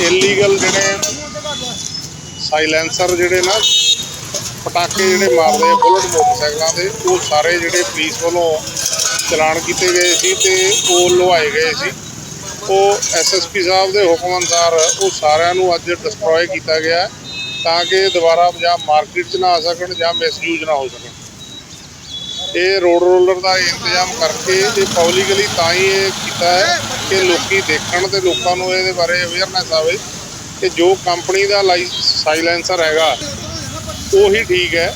Illegal ਜਿਹੜੇ silencer ਜਿਹੜੇ ਨਾ, ਪਟਾਕੇ ਜਿਹੜੇ ਮਾਰਦੇ ਆ, ਬੁਲਟ ਮੋਟਰਸਾਈਕਲਾਂ ਦੇ, ਉਹ ਸਾਰੇ ਜਿਹੜੇ ਪੁਲਿਸ ਵੱਲੋਂ ਚਲਾਨ ਕੀਤੇ ਗਏ ਸੀ ਤੇ ਉਹ ਲੁਹਾਏ ਗਏ ਸੀ। ਉਹ ਐਸਐਸਪੀ ਸਾਹਿਬ ਦੇ ਹੁਕਮ ਅਨੁਸਾਰ ਉਹ ਸਾਰਿਆਂ ਨੂੰ ਅੱਜ ਡਿਸਟਰੋਏ ਕੀਤਾ ਗਿਆ ਤਾਂ ਕਿ ਦੁਬਾਰਾ ਜਾਂ ਮਾਰਕੀਟ 'ਚ ਨਾ ਆ ਸਕਣ ਜਾਂ ਮਿਸਯੂਜ਼ ਨਾ ਹੋ ਸਕਣ। ਇਹ ਰੋਡ ਰੋਲਰ ਦਾ ਇੰਤਜ਼ਾਮ ਕਰਕੇ ਇਹ ਪਬਲਿਕਲੀ ਤਾਂ ਹੀ ਇਹ ਕੀਤਾ ਹੈ ਕਿ ਲੋਕੀ ਦੇਖਣ ਤੇ ਲੋਕਾਂ ਨੂੰ ਇਹਦੇ ਬਾਰੇ ਅਵੇਅਰਨੈਸ ਆਵੇ ਕਿ ਜੋ ਕੰਪਨੀ ਦਾ ਸਾਇਲੈਂਸਰ ਹੈਗਾ, ਉਹੀ ਠੀਕ ਹੈ।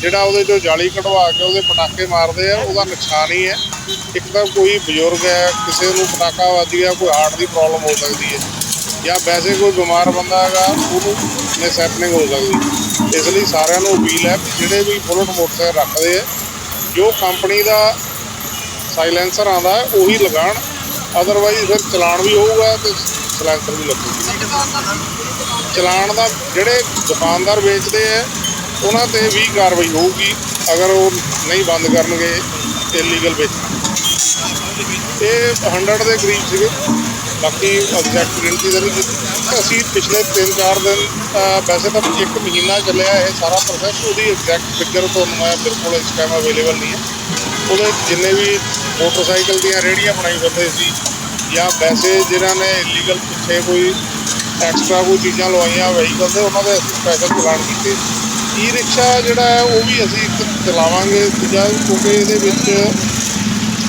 ਜਿਹੜਾ ਉਹਦੇ ਚੋਂ ਜਾਲੀ ਕਢਵਾ ਕੇ ਉਹਦੇ ਪਟਾਕੇ ਮਾਰਦੇ ਆ, ਉਹਦਾ ਨੁਕਸਾਨ ਹੀ ਹੈ। ਇੱਕ ਤਾਂ ਕੋਈ ਬਜ਼ੁਰਗ ਹੈ, ਕਿਸੇ ਨੂੰ ਪਟਾਕਾ ਵੱਜ ਗਿਆ, ਕੋਈ ਹਾਰਟ ਦੀ ਪ੍ਰੋਬਲਮ ਹੋ ਸਕਦੀ ਹੈ। ਜਾਂ ਵੈਸੇ ਕੋਈ ਬਿਮਾਰ ਬੰਦਾ ਹੈਗਾ, ਉਹਨੂੰ ਮਿਸ ਹੈਪਨਿੰਗ ਹੋ ਸਕਦੀ ਇਸ ਲਈ ਸਾਰਿਆਂ ਨੂੰ ਅਪੀਲ ਹੈ ਕਿ ਜਿਹੜੇ ਵੀ ਬੁਲਟ ਮੋਟਰਸਾਈਕਲ ਰੱਖਦੇ ਆ ਜੋ ਕੰਪਨੀ ਦਾ ਸਾਇਲੈਂਸਰ ਆਉਂਦਾ ਹੈ, ਉਹੀ ਲਗਾਉਣ। ਅਦਰਵਾਈਜ਼ ਫਿਰ ਚਲਾਨ ਵੀ ਹੋਊਗਾ ਤੇ ਸਾਇਲੈਂਸਰ ਵੀ ਲੱਗੂਗਾ। ਚਲਾਨ ਦਾ ਜਿਹੜੇ ਦੁਕਾਨਦਾਰ ਵੇਚਦੇ ਆ, ਉਹਨਾਂ ਤੇ ਵੀ ਕਾਰਵਾਈ ਹੋਊਗੀ, ਅਗਰ ਉਹ ਨਹੀਂ ਬੰਦ ਕਰਨਗੇ ਇਲੀਗਲ ਵੇਚਣਾ ਇਹ 100 ਦੇ ਕਰੀਬ ਸੀਗੇ। ਬਾਕੀ ਐਗਜ਼ੈਕਟ ਗਿਣਤੀ ਦੇ ਨਹੀਂ ਅਸੀਂ ਪਿਛਲੇ 3-4 ਦਿਨ ਵੈਸੇ ਤਾਂ ਇੱਕ ਮਹੀਨਾ ਚੱਲਿਆ ਇਹ ਸਾਰਾ ਪ੍ਰੋਸੈਸ ਉਹਦੀ ਐਗਜ਼ੈਕਟ ਫਿਗਰ ਤੁਹਾਨੂੰ ਮੈਂ ਬਿਲਕੁਲ ਇਸ ਟਾਈਮ ਅਵੇਲੇਬਲ ਨਹੀਂ ਹੈ। ਉਹਦੇ ਜਿੰਨੇ ਵੀ ਮੋਟਰਸਾਈਕਲ ਦੀਆਂ ਰੇਹੜੀਆਂ ਬਣਾਈ ਫਿਰਦੇ ਸੀ, ਜਾਂ ਵੈਸੇ ਜਿਨ੍ਹਾਂ ਨੇ ਇਲੀਗਲ ਪਿੱਛੇ ਕੋਈ ਐਕਸਟਰਾ ਕੋਈ ਚੀਜ਼ਾਂ ਲਵਾਈਆਂ ਵਹੀਕਲ ਦੇ ਉਹਨਾਂ ਦੇ ਅਸੀਂ ਸਪੈਸ਼ਲ ਚਲਾਨ ਕੀਤੇ। ਈ ਰਿਕਸ਼ਾ ਜਿਹੜਾ ਹੈ, ਉਹ ਵੀ ਅਸੀਂ ਇੱਕ ਚਲਾਵਾਂਗੇ ਦੂਜਾ ਕਿਉਂਕਿ ਇਹਦੇ ਵਿੱਚ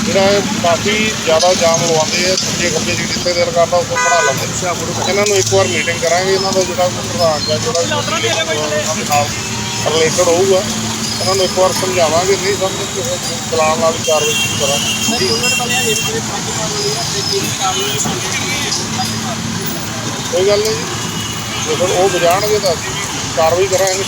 ਜਿਹੜਾ ਕਾਫੀ ਜ਼ਿਆਦਾ ਜਾਮ ਲਵਾਉਂਦੇ ਆ ਸੱਜੇ ਖੱਬੇ ਜਿਹੜੀ ਜਿੱਥੇ ਦਿਲ ਕਰਦਾ ਉੱਥੇ ਖੜਾ ਲੈਂਦੇ ਇਹਨਾਂ ਨੂੰ ਇੱਕ ਵਾਰ ਮੀਟਿੰਗ ਕਰਾਂਗੇ ਇਹਨਾਂ ਦਾ ਜਿਹੜਾ ਪ੍ਰਧਾਨ ਜਾਂ ਜਿਹੜਾ ਰਿਲੇਟਡ ਹੋਊਗਾ। ਇਹਨਾਂ ਨੂੰ ਇੱਕ ਵਾਰ ਸਮਝਾਵਾਂਗੇ ਨਹੀਂ ਸਮਝ ਚਲਾਨ ਵਾਲੀ ਕਾਰਵਾਈ ਸ਼ੁਰੂ ਕਰਾਂਗੇ। ਕੋਈ ਗੱਲ ਨਹੀਂ ਜੀ। ਜੇ ਫਿਰ ਉਹ ਵਜਾਣਗੇ ਤਾਂ ਅਸੀਂ ਵੀ ਕਾਰਵਾਈ ਕਰਾਂਗੇ।